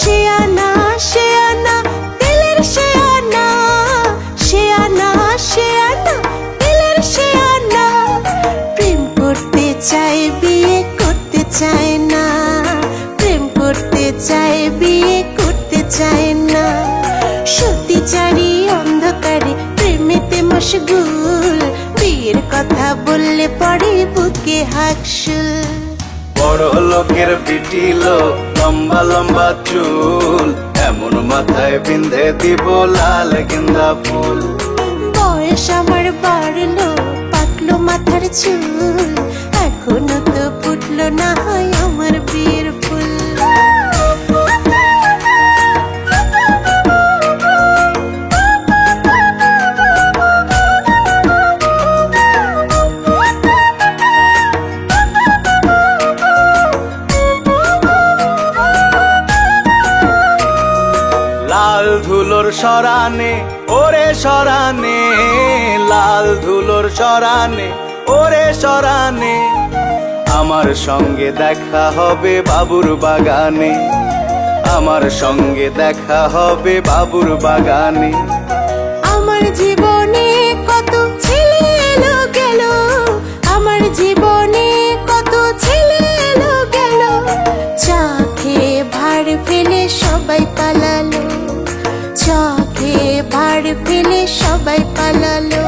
শেয়ানা শেয়ানা, দিলের শেয়ানা শেয়ানা শেয়ানা, দিলের শেয়ানা। প্রেম করতে চায় করতে চায় না। প্রেম করতে চায় করতে চায় না। সত্যি চারি অন্ধকারে প্রেমেতে মশগুল। বিয়ের কথা বললে পরে বুকে হাকশুল বড় লোকের পিটিলো লম্বা লম্বা চুল, এমন মাথায় বিন্ধে দিব লাল গেন্দা ফুল। বয়স আমার বাড়লো পাকলো মাথার চুল, এখনও তো ফুটলো না হয় আমার বিয়ের লাল ধুলোর সরানে, ওরে সরানে, লাল ধুলোর সরানে, ওরে সরানে। আমার সঙ্গে দেখা হবে বাবুর বাগানে, আমার সঙ্গে দেখা হবে বাবুর বাগানে। চা খেয়ে ভার ফেলে সবাই পালালো।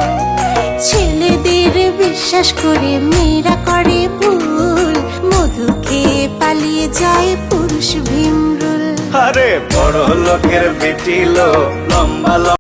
ছেলেদের বিশ্বাস করে মেয়েরা করে ভুল। মধুকে পালিয়ে যায় পুরুষ ভীমরুল। আরে বড় লোকের বেটিলো লম্বা